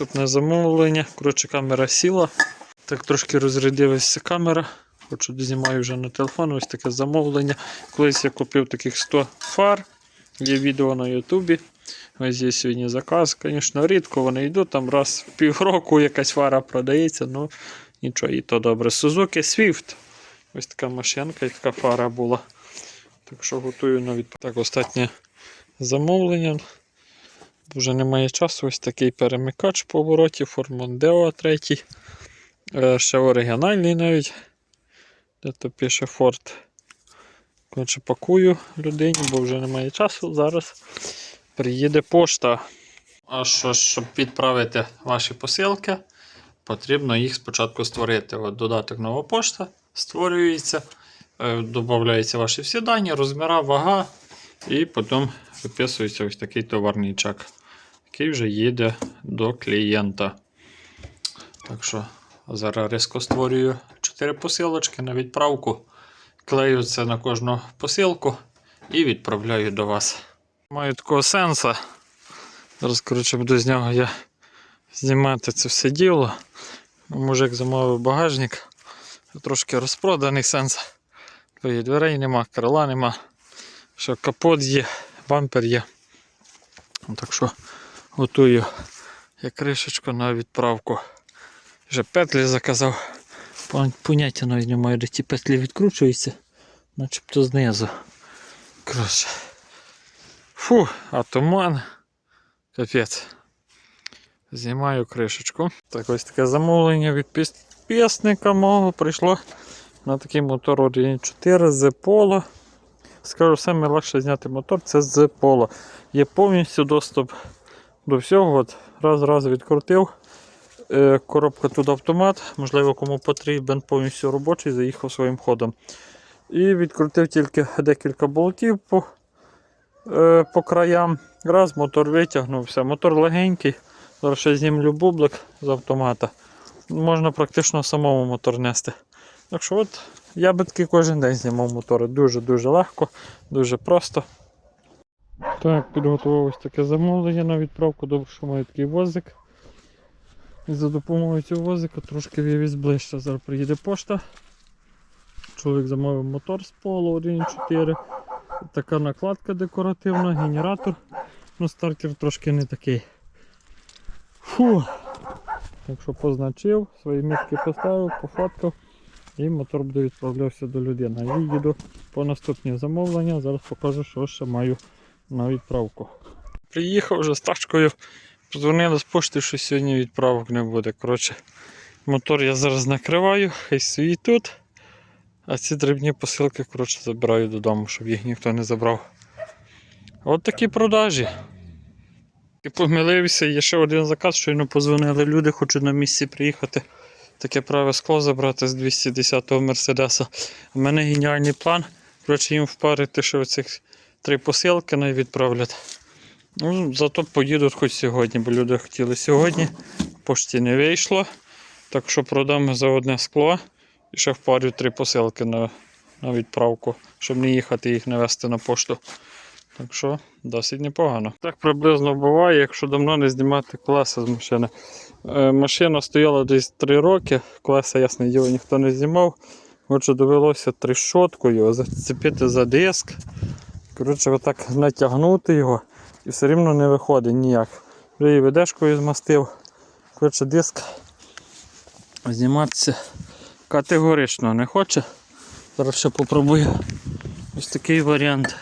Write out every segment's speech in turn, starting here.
Наступне замовлення. Коротше, камера сіла. Так трошки розрядилася камера. Хочу знімаю вже на телефон. Ось таке замовлення. Колись я купив таких 100 фар. Є відео на Ютубі. Ось є сьогодні заказ. Звісно, рідко вони йдуть. Там раз в півроку якась фара продається, ну нічого, і то добре. Suzuki Swift. Ось така машинка така фара була. Так що готую на відповідь. Так, останнє замовлення. Вже немає часу. Ось такий перемикач поворотів, Формондео 3. Е, ще оригінальний навіть. Де то пише Ford. Коротше, пакую людині, бо вже немає часу. Зараз приїде пошта. А що, щоб відправити ваші посилки, потрібно їх спочатку створити. От додаток нова пошта створюється, е, додаються ваші всі дані, розміра, вага, і потім виписується ось такий товарний чек, який вже їде до клієнта. Так що зараз різко створюю 4 посилочки на відправку. Клею це на кожну посилку і відправляю до вас. Маю такого сенса. Зараз, коротше, буду з нього я знімати це все діло. Мужик замовив багажник. Трошки розпроданий сенс. Твоїх дверей нема, крила нема. Що капот є, бампер є. Так що готую я кришечку на відправку. Вже петлі заказав. Поняття навіть не маю, де ті петлі відкручуються, начебто знизу. Коротше. Фу, а туман. Капець. Знімаю кришечку. Так, ось таке замовлення від підписника мого прийшло на такий мотор 1.4 з Polo. Скажу, саме легше зняти мотор це з Polo. Є повністю доступ до всього. От, раз раз відкрутив. Е, Коробка тут автомат, можливо, кому потрібен повністю робочий, заїхав своїм ходом. І відкрутив тільки декілька болтів по, е, по краям. Раз, мотор витягнув, все. Мотор легенький. Зараз ще знімлю бублик з автомата. Можна практично самому мотор нести. Так що от я би таки кожен день знімав мотори. Дуже-дуже легко, дуже просто. Так, підготував ось таке замовлення на відправку. Добре, що маю такий возик. І за допомогою цього возика трошки вивіз ближче. Зараз приїде пошта. Чоловік замовив мотор з полу 1.4. Така накладка декоративна, генератор. Ну, стартер трошки не такий. Фу. Так що позначив, свої мітки поставив, пофоткав і мотор буде відправлявся до людини. Я їду по наступні замовлення. Зараз покажу, що ще маю на відправку. Приїхав вже з тачкою. Подзвонили з пошти, що сьогодні відправок не буде. Коротше, мотор я зараз накриваю, хай стоїть тут. А ці дрібні посилки коротше, забираю додому, щоб їх ніхто не забрав. От такі продажі. І помилився, є ще один заказ, щойно позвонили люди, хочуть на місці приїхати. Таке праве скло забрати з 210-го Мерседеса. У мене геніальний план. Коротше, їм впарити, що оцих три посилки не відправлять. Ну, зато поїдуть хоч сьогодні, бо люди хотіли сьогодні. Пошті не вийшло. Так що продам за одне скло і ще впарю три посилки на, на відправку, щоб не їхати їх не вести на пошту. Так що досить непогано. Так приблизно буває, якщо давно не знімати колеса з машини. Е, машина стояла десь 3 роки, колеса, ясне діло, ніхто не знімав. Отже, довелося трещоткою зацепити за диск. Коротше, отак натягнути його і все рівно не виходить ніяк. Вже і ведешкою змастив. Коротше, диск зніматися категорично не хоче. Зараз ще попробую ось такий варіант.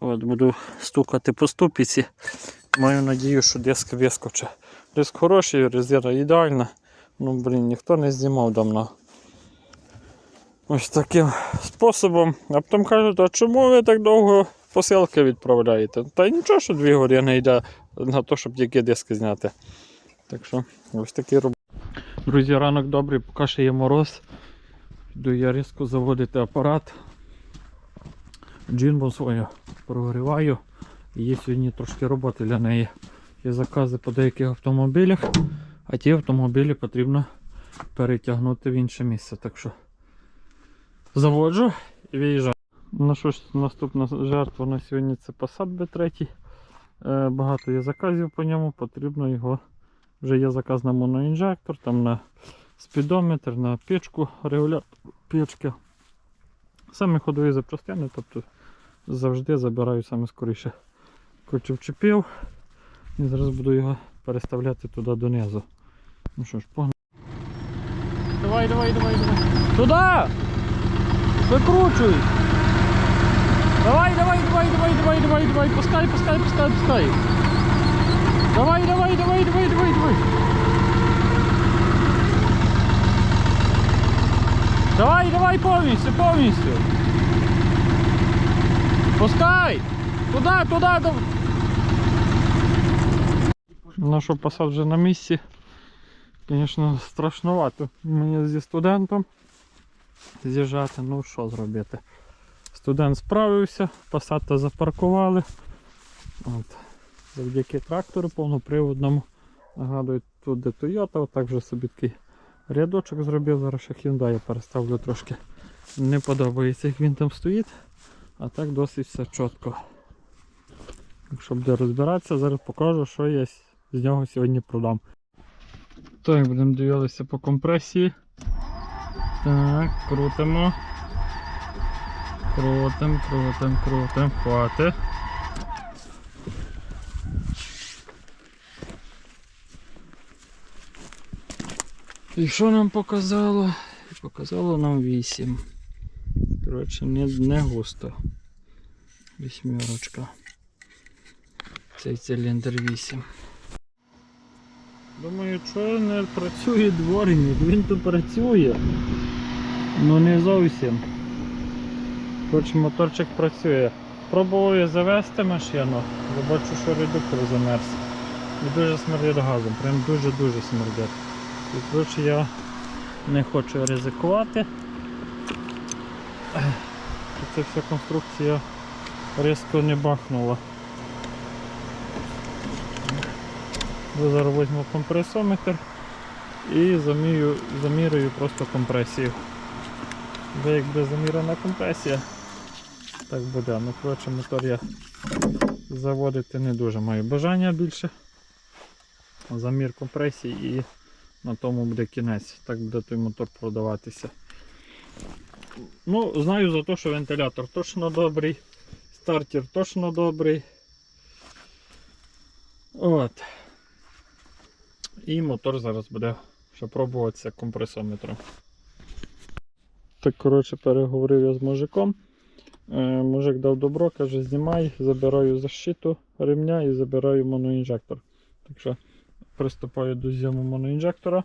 От Буду стукати по ступіці. Маю надію, що диск вискоче. Диск хороший, резина ідеальна. Ну, блін, ніхто не знімав давно. Ось таким способом. А потім кажуть, а чому ви так довго посилки відправляєте? Та нічого, що дві години йде на те, щоб тільки диски зняти. Так що ось такі роботи. Друзі, ранок добрий, поки ще є мороз. Йду я різко заводити апарат. Джинбу свою прогріваю. Є сьогодні трошки роботи для неї. Є закази по деяких автомобілях, а ті автомобілі потрібно перетягнути в інше місце. Так що заводжу і виїжджаю. Ну що ж, наступна жертва на сьогодні це Passat B3. Е, Багато є заказів по ньому, потрібно його Вже є заказ на моноінжектор, там на спідометр, на печку, регулятор печки. Саме ходові запчастини, тобто завжди забираю саме скоріше. Коротше, вчепив і зараз буду його переставляти туди донизу. Ну що ж, погнали. Давай, давай, давай, давай. Туди! Викручуй! Давай, давай, давай, давай, давай, давай, давай, пускай, пускай, пускай, пускай. Давай, давай, давай, давай, давай, давай. Давай, давай повністю, повністю. Пускай! Туди, туди, туди. Ну що, посад вже на місці. Звісно, страшновато мені зі студентом з'їжджати. Ну що зробити? Студент справився, посадка запаркували. От. Завдяки трактору повноприводному. Нагадую, тут де Toyota, отак вже собі такий рядочок зробив. Зараз ще Hyundai я переставлю трошки. Не подобається, як він там стоїть. А так досить все чітко. Якщо буде розбиратися, зараз покажу, що я з нього сьогодні продам. Так, будемо дивитися по компресії. Так, крутимо. Крутим, крутим, крутим, хватить. І що нам показало? Показало нам 8. Коротше, не, не густо. Вісьмерочка. Цей циліндр 8. Думаю, що не працює дворник, він то працює. Ну не зовсім. Коротше, моторчик працює. Пробував я завести машину, бо бачу, що редуктор замерз. І дуже смердить газом, прям дуже-дуже смердить. І коротше я не хочу ризикувати. Ця вся конструкція різко не бахнула. Я зараз візьму компресометр і замірю, замірюю просто компресію. Бо як буде замірена компресія, так буде. Ну, коротше, мотор я заводити не дуже маю бажання більше. Замір компресії і на тому буде кінець. Так буде той мотор продаватися. Ну, знаю за те, що вентилятор точно добрий, стартер точно добрий. От. І мотор зараз буде ще пробуватися компресометром. Так, коротше, переговорив я з мужиком. Е, мужик дав добро, каже, знімай, забираю защиту ремня і забираю моноінжектор. Так що приступаю до зйому моноінжектора.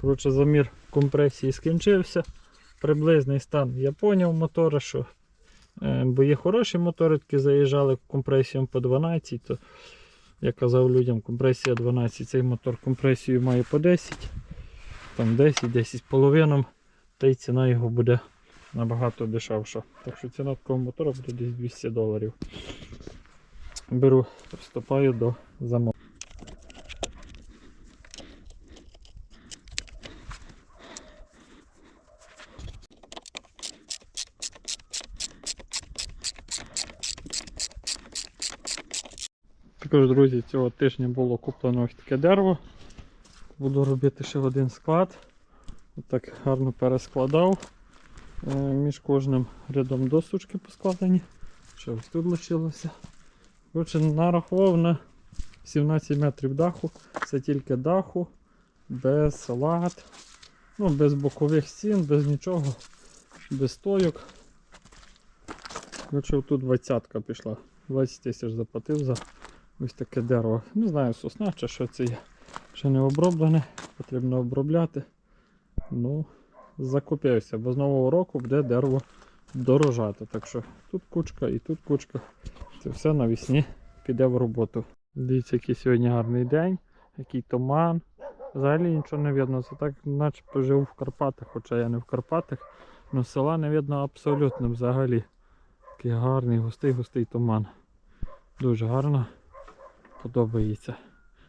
Коротше, замір компресії скінчився. Приблизний стан я поняв мотора, що е, бо є хороші мотори, які заїжджали компресіям по 12, то я казав людям, компресія 12, цей мотор компресію має по 10, там 10, 10,5, та й ціна його буде набагато дешевша. Так що ціна такого мотора буде десь 200 доларів. Беру, приступаю до замовлення. Також, друзі, цього тижня було куплено ось таке дерево. Буду робити ще один склад. Отак гарно перескладав. Е, Між кожним рядом досочки поскладені. Ще ось тут лишилося. Коротше, нарахував на 17 метрів даху. Це тільки даху, без лад, ну, без бокових стін, без нічого, без стойок. Коротше, тут 20 пішла. 20 тисяч заплатив за ось таке дерево. Не знаю, сосна чи що це є. Ще не оброблене, потрібно обробляти. Ну, закупився, бо з нового року буде дерево дорожати. Так що тут кучка і тут кучка. Це все навесні піде в роботу. Дивіться, який сьогодні гарний день, який туман. Взагалі нічого не видно. Це так, начебто живу в Карпатах, хоча я не в Карпатах. але села не видно абсолютно взагалі. Такий гарний, густий, густий туман. Дуже гарно подобається.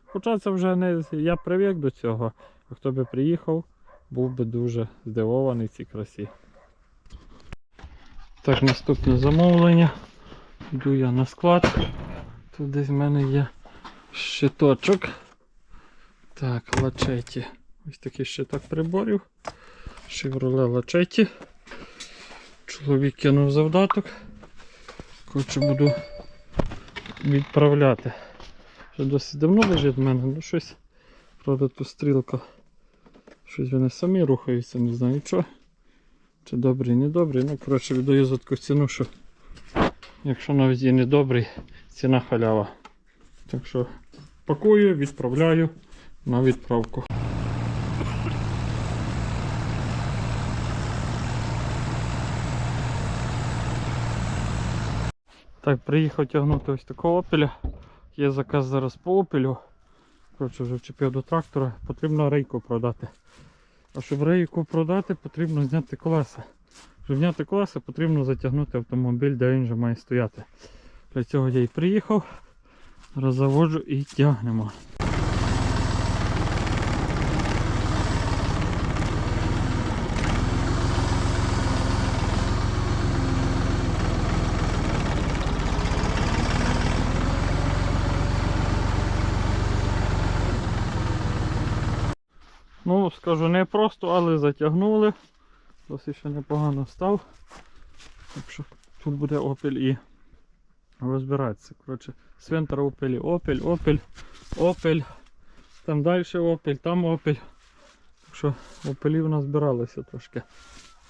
Хоча це вже не я привик до цього, а хто би приїхав, був би дуже здивований цій красі. Так, наступне замовлення. Йду я на склад. Тут десь в мене є щиточок. Так, лачеті. Ось такий ще приборів. Шевроле лачеті. Чоловік кинув завдаток. Коротше буду відправляти. Вже досить давно лежить в мене, ну щось. Правда тут стрілка. Щось вони самі рухаються, не знаю що. Чи добрий, не добрий. Ну, коротше, віддаю за таку ціну, що якщо навіть і не добрий, ціна халява. Так що пакую, відправляю на відправку. Так, приїхав тягнути ось такого опеля. Є заказ зараз по опелю. Коротше, вже вчепив до трактора, потрібно рейку продати. А щоб рейку продати, потрібно зняти колеса. Щоб зняти колеса, потрібно затягнути автомобіль, де він вже має стояти. Для цього я і приїхав, роззаводжу і тягнемо. Ну, скажу не просто, але затягнули. Досить ще непогано став. Так тут буде опіль і розбиратися. Коротше, свинтер опілі, опіль, опіль, опіль. Там далі опіль, там опіль. Так що опілів назбиралося трошки.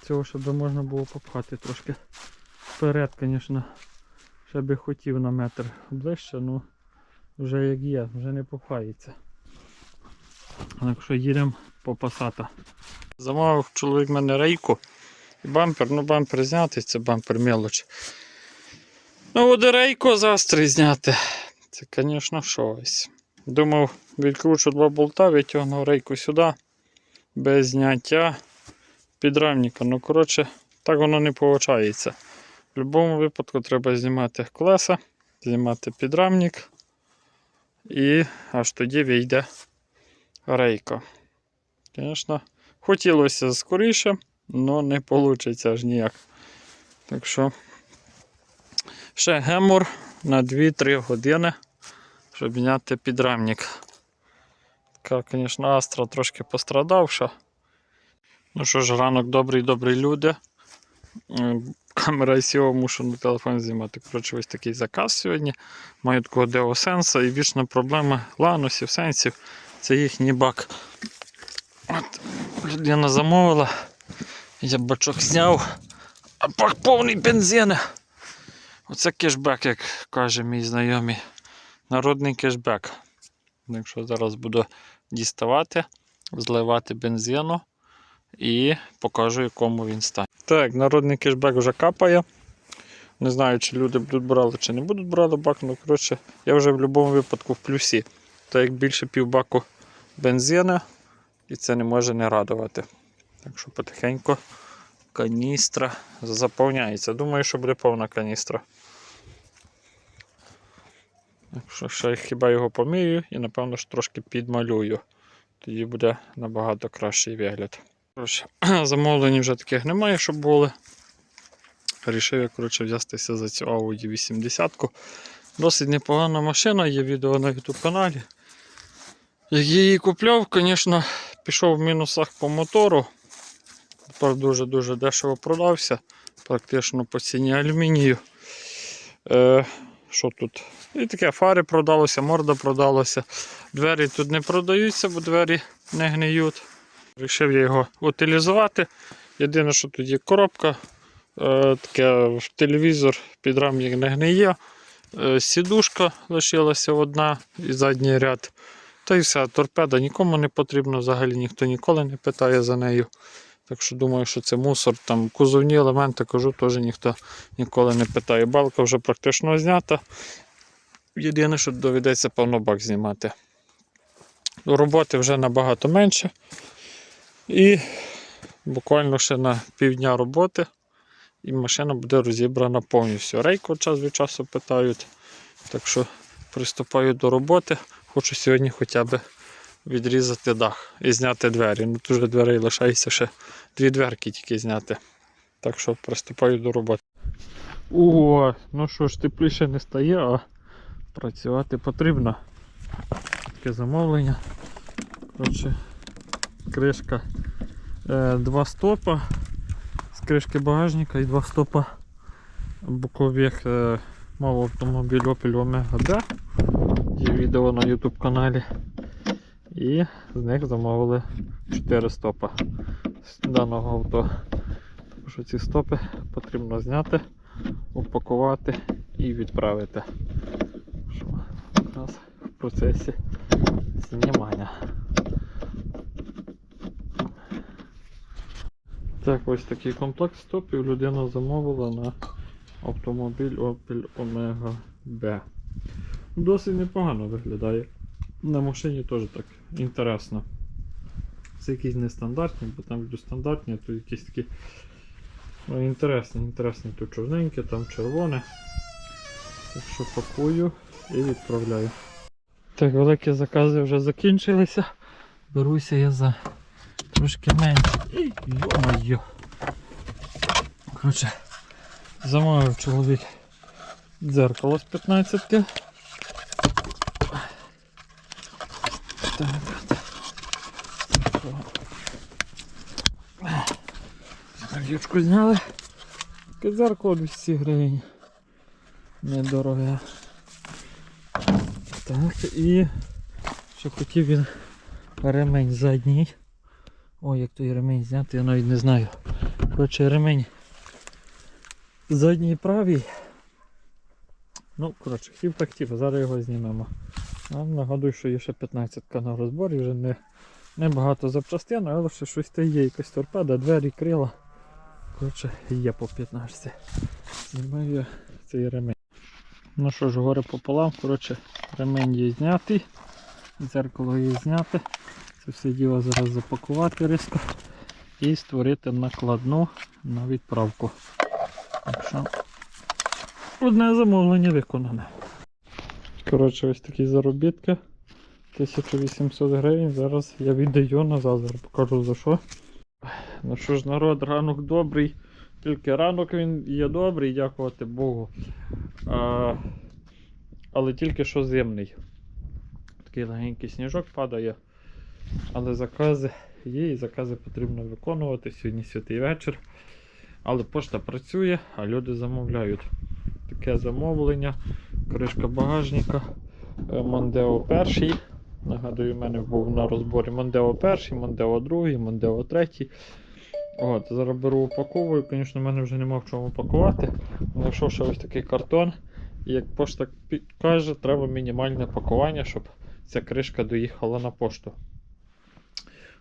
Цього ще би можна було попхати трошки вперед, звісно. Ще би хотів на метр ближче, ну вже як є, вже не попхається. Так що їдемо по пасата. Замовив чоловік мене рейку і бампер, ну бампер знятий, це бампер мелоч. Ну, буде рейку застрий зняти. Це, звісно, щось. Думав, відкручу два болта, витягнув рейку сюди, без зняття підрамника. Ну, коротше, так воно не виходить. В будь-якому випадку треба знімати колеса, знімати підрамник і аж тоді вийде рейка. Звісно, хотілося скоріше, але не вийде аж ніяк. Так що ще гемор на 2-3 години, щоб зняти підрамник. Така, звісно, Астра трошки пострадавша. Ну що ж, ранок добрий, добрі люди. Камера ICO мушу на телефон знімати. Коротше, ось такий заказ сьогодні. Маю такого деосенса і вічна проблема ланусів, сенсів. Це їхній бак. От, людина замовила, я бачок зняв, а бак повний бензину. Оце кешбек, як каже мій знайомий. Народний кешбек. Якщо зараз буду діставати, зливати бензину і покажу, якому він стане. Так, народний кешбек вже капає. Не знаю, чи люди будуть брати, чи не будуть брати бак, ну коротше, я вже в будь-якому випадку в плюсі. Так як більше півбаку бензину, і це не може не радувати. Так що потихеньку каністра заповняється. Думаю, що буде повна каністра. Так що ще хіба його помію і напевно ж трошки підмалюю. Тоді буде набагато кращий вигляд. Коротше, замовлень вже таких немає, щоб були. Рішив я коротше, взятися за цю Audi 80. Досить непогана машина, є відео на YouTube каналі. Як її купляв, звісно, пішов в мінусах по мотору. Тепер дуже-дуже дешево продався, практично по ціні алюмінію. Е, що тут? І таке фари продалося, морда продалося. Двері тут не продаються, бо двері не гниють. Рішив я його утилізувати. Єдине, що тут є коробка, е, таке телевізор під рамник не гниє. Е, сідушка лишилася одна і задній ряд. Та й все, торпеда нікому не потрібна, взагалі ніхто ніколи не питає за нею. Так що думаю, що це мусор. Там кузовні елементи, кажу, теж ніхто ніколи не питає. Балка вже практично знята. Єдине, що доведеться повнобак знімати. Роботи вже набагато менше. І буквально ще на півдня роботи. І машина буде розібрана повністю. Рейку час від часу питають. Так що приступаю до роботи. Хочу сьогодні хоча б відрізати дах і зняти двері. Ну тут же дверей лишається ще дві дверки тільки зняти. Так що приступаю до роботи. О, ну що ж, тепліше не стає, а працювати потрібно. Таке замовлення. Коротше, кришка, е, два стопа з кришки багажника і два стопа бокових е, мав автомобіль Opel Omega D. Є відео на YouTube каналі. І з них замовили 4 стопа з даного авто. Що ці стопи потрібно зняти, упакувати і відправити. Що якраз в процесі знімання. Так, ось такий комплект стопів людина замовила на автомобіль Opel Omega B. Досить непогано виглядає. На машині теж так інтересно. Це якісь нестандартні, бо там йдуть стандартні, а тут якісь такі ну, інтересні, інтересні. Тут чорненьке, там червоне. Так що пакую і відправляю. Так, великі закази вже закінчилися. Беруся я за трошки менше. Йо-моє. Коротше, замовив чоловік дзеркало з 15-ки. Так, так. Зняли. Дзеркало 200 гривень. Недороге. Так, і ще хотів він ремень задній. Ой, як той ремень зняти, я навіть не знаю. Коротше, ремень задній правий. Ну, коротше, хотів так хотів, зараз його знімемо. Нагадую, що є ще 15 на розборі, вже не, не багато запчастин, але ще щось та є, якась торпеда, двері, крила. Коротше, є по 15. Знімаю цей ремень. Ну що ж, горе пополам, коротше, ремень є знятий, дзеркало є зняте. Це все діло зараз запакувати різко і створити накладну на відправку. Так одне замовлення виконане. Коротше, ось такі заробітки. 1800 гривень. Зараз я віддаю назад, зараз покажу за що. Ну що ж, народ, ранок добрий. Тільки ранок він є добрий, дякувати Богу. А, але тільки що зимний. Такий легенький сніжок падає. Але закази є і закази потрібно виконувати. Сьогодні святий вечір. Але пошта працює, а люди замовляють. Таке замовлення. Кришка багажника. Мондео перший. Нагадую, в мене був на розборі Мондео перший, Мондео другий, Мондео третій. От, зараз беру упаковую. Звісно, в мене вже нема в чому пакувати. Знайшов ще ось такий картон. І як пошта каже, треба мінімальне пакування, щоб ця кришка доїхала на пошту.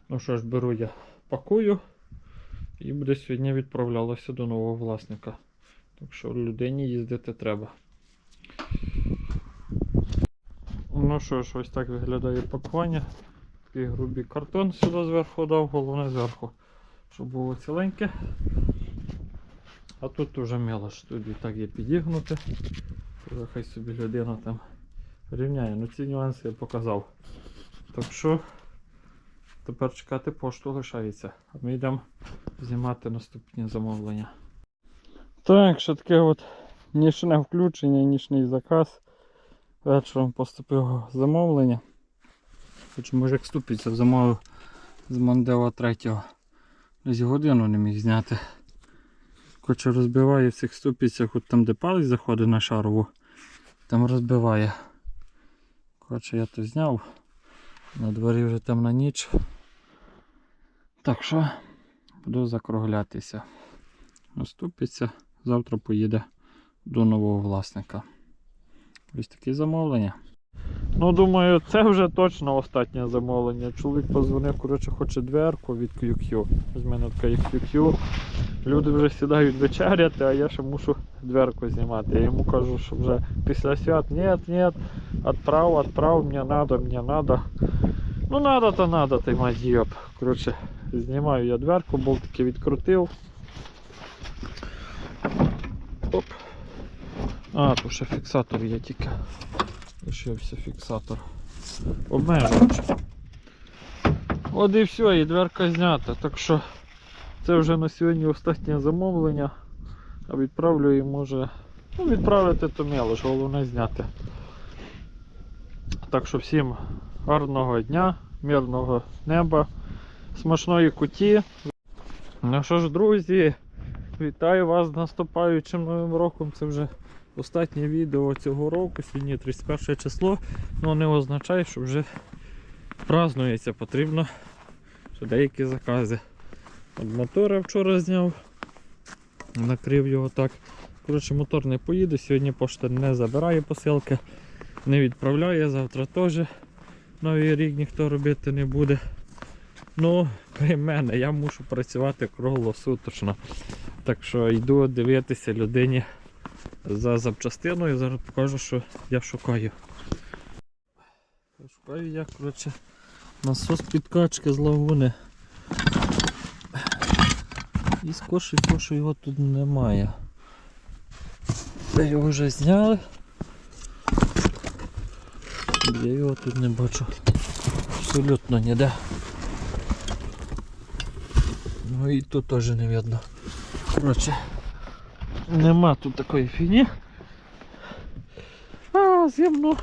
Ну що ж, беру я пакую і буде сьогодні відправлялося до нового власника. Так що людині їздити треба. Ну що ж, ось так виглядає пакування. Такий грубий картон сюди зверху дав, головне зверху, щоб було ціленьке. А тут вже мелоч, тут і так є підігнути. Хай собі людина там рівняє. Ну ці нюанси я показав. Так що тепер чекати пошту лишається. А ми йдемо знімати наступні замовлення. Так, ще таке от нічне включення, нічний заказ. Вечором поступило замовлення. Хоч мужик ступиться, замовив з Мондео 3. Десь годину не міг зняти. Хоче розбиває в цих ступицях, от там де палець заходить на шарову, там розбиває. Коротше, я то зняв. На дворі вже темна ніч. Так що буду закруглятися. Наступиться, завтра поїде до нового власника. Ось такі замовлення. Ну, думаю, це вже точно останнє замовлення. Чоловік позвонив, коротше, хоче дверку від QQ. З мене така QQ. Люди вже сідають вечеряти, а я ще мушу дверку знімати. Я йому кажу, що вже після свят ні, ні, отправ, отправ, мені надо, мені надо. Ну надо, то надо, ти мадіоп. Коротше, знімаю я дверку, болтики відкрутив. Оп. А, тут ще фіксатор є тільки. Лишився фіксатор. Обмежувач. От і все, і дверка знята. Так що це вже на сьогодні останнє замовлення. А відправлю і може. Ну, відправити то мелоч, головне зняти. Так що всім гарного дня, мирного неба, смачної куті. Ну що ж, друзі, вітаю вас з наступаючим новим роком. Це вже останнє відео цього року. Сьогодні 31 число. Ну не означає, що вже празднується. Потрібно ще деякі закази. От мотор я вчора зняв, накрив його так. Коротше, мотор не поїде, сьогодні пошта не забирає посилки, не відправляє, завтра теж новий рік ніхто робити не буде. Ну, при мене я мушу працювати круглосуточно. Так що йду дивитися людині за запчастиною. Зараз покажу, що я шукаю. Шукаю я, коротше, насос підкачки з лагуни. І скоше, що його тут немає. Його вже зняли. Я його тут не бачу. Абсолютно ніде. Ну і тут теж не видно. Коротше, нема тут такої фігні. А, зімно.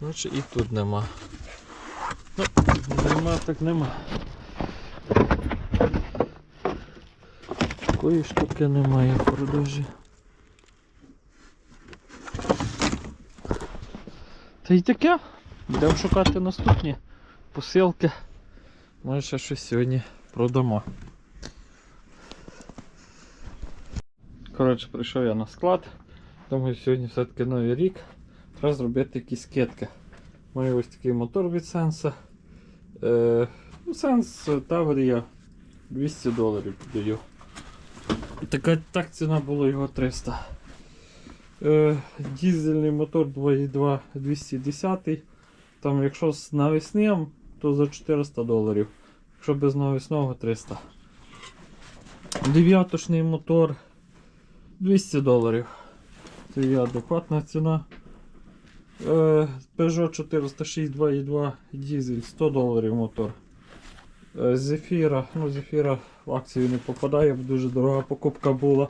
Коротше, і тут нема. Ну, нема так нема. Такої штуки немає в продажі. Та й таке. Йдемо шукати наступні посилки. Може ще щось сьогодні продамо. Коротше, прийшов я на склад. Думаю, сьогодні все-таки новий рік. Треба зробити якісь скидки. Маю ось такий мотор від Sensa. Е, ну, Sense Таврія 200 доларів подаю. І така так ціна була його 300. Е, дізельний мотор 2.2 210. Там, якщо з навісним, то за 400 доларів. Якщо без навісного 300. Дев'ятошний мотор 200 доларів. Це є адекватна ціна. Е, Peugeot 406 2.2 дизель 100 доларів мотор. Е, Зефіра, ну Зефіра в акцію не попадає, бо дуже дорога покупка була.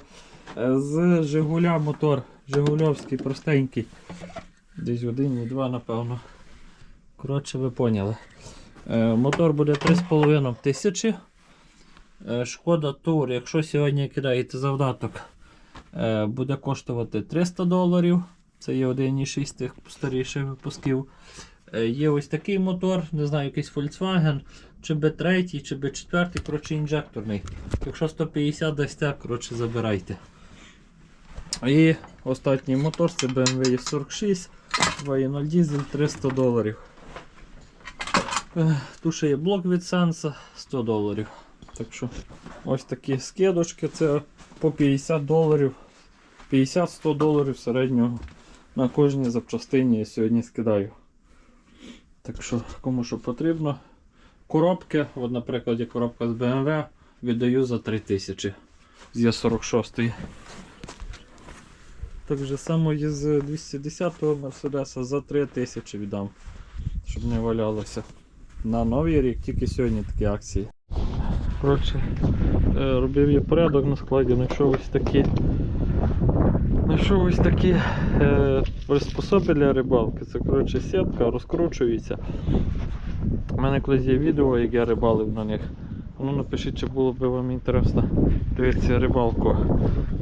Е, З Жигуля мотор, Жигульовський простенький. Десь один і два, напевно. Коротше, ви поняли. Е, Мотор буде 3,5 тисячі. Е, Шкода Тур, якщо сьогодні кидаєте завдаток, е, буде коштувати 300 доларів. Це є 1,6 тих старіших випусків. Є ось такий мотор, не знаю, якийсь Volkswagen, чи B3, чи B4, коротше, інжекторний. Якщо 150 дасте, коротше, забирайте. І останній мотор це BMW E46, 2.0 дизель 300 доларів. Е, Тут ще є блок від Sensa 100 доларів. Так що ось такі скидочки, це по 50 доларів, 50-100 доларів середнього на кожній запчастині я сьогодні скидаю. Так що, кому що потрібно. Коробки, от, наприклад, є коробка з BMW, віддаю за 3000 з Є46. Так же само і з 210-го Мерседеса за 3000 віддам, щоб не валялося. На новий рік тільки сьогодні такі акції. Коротше, е, робив я порядок на складі, знайшов ось такі. Знайшов ось такі е, приспособи для рибалки. Це коротше сітка, розкручується. У мене колись є відео, як я рибалив на них. Ну напишіть, чи було б вам інтересно дивитися рибалку.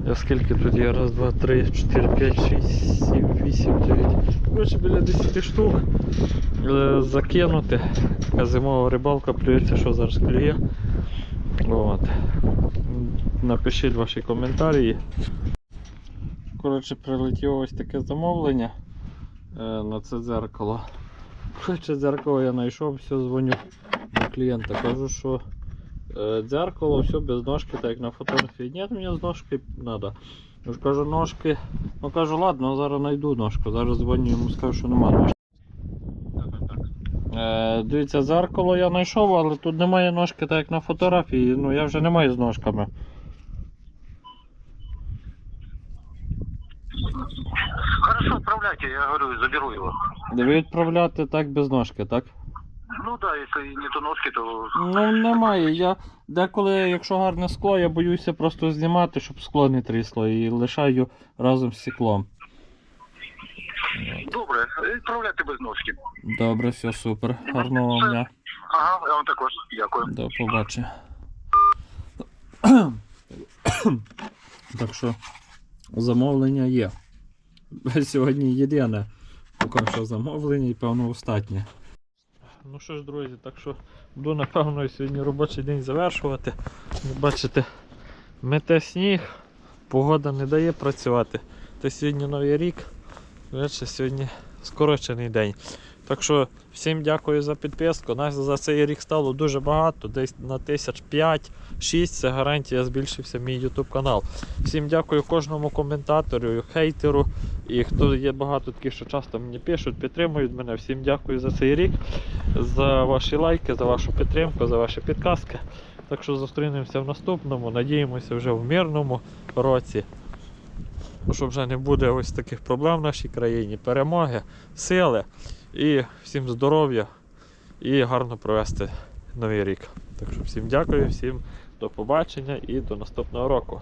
Я скільки тут є? Раз, два, три, чотири, п'ять, шість, сім, вісім, дев'ять. Коротше, біля 10 штук е, закинути. Така зимова рибалка, плюється, що зараз клює. От. Напишіть ваші коментарі. Коротше, прилетіло ось таке замовлення е, на це дзеркало. Коротше, дзеркало я знайшов, все дзвоню до клієнта. Кажу, що дзеркало все без ножки, так як на фотографії. Ні, мені з ножки треба. Я ж кажу, ножки. Ну кажу, ладно, зараз знайду ножку. Зараз дзвоню йому скажу, що нема ножки. Е, дивіться, дзеркало я знайшов, але тут немає ножки, так як на фотографії. Ну я вже не маю з ножками. Хорошо, отправляйте, я говорю, заберу его. Ви відправляти так без ножки, так? Ну, Ну да, если не то ножки, то Ну, немає. Я деколи, якщо гарне скло, я боюся просто знімати, щоб скло не трісло, і лишаю разом з стеклом. добре, відправляйте без ножки. Добре, все супер. Гарного вам дня. Ага, я вам також дякую. До побачення. так що замовлення є. Сьогодні єдине. Поки що замовлення і певно остатнє. Ну що ж, друзі, так що буду напевно сьогодні робочий день завершувати. Бачите, мете сніг, погода не дає працювати. Та сьогодні новий рік, бачите, сьогодні скорочений день. Так що всім дякую за підписку. Нас за цей рік стало дуже багато, десь на тисяч 5-6 це гарантія збільшився мій YouTube канал. Всім дякую кожному коментатору, хейтеру і хто є багато таких, що часто мені пишуть, підтримують мене. Всім дякую за цей рік, за ваші лайки, за вашу підтримку, за ваші підказки. Так що зустрінемося в наступному. Надіємося вже в мирному році. Щоб вже не буде ось таких проблем в нашій країні, перемоги, сили і всім здоров'я і гарно провести новий рік. Так що всім дякую, всім до побачення і до наступного року.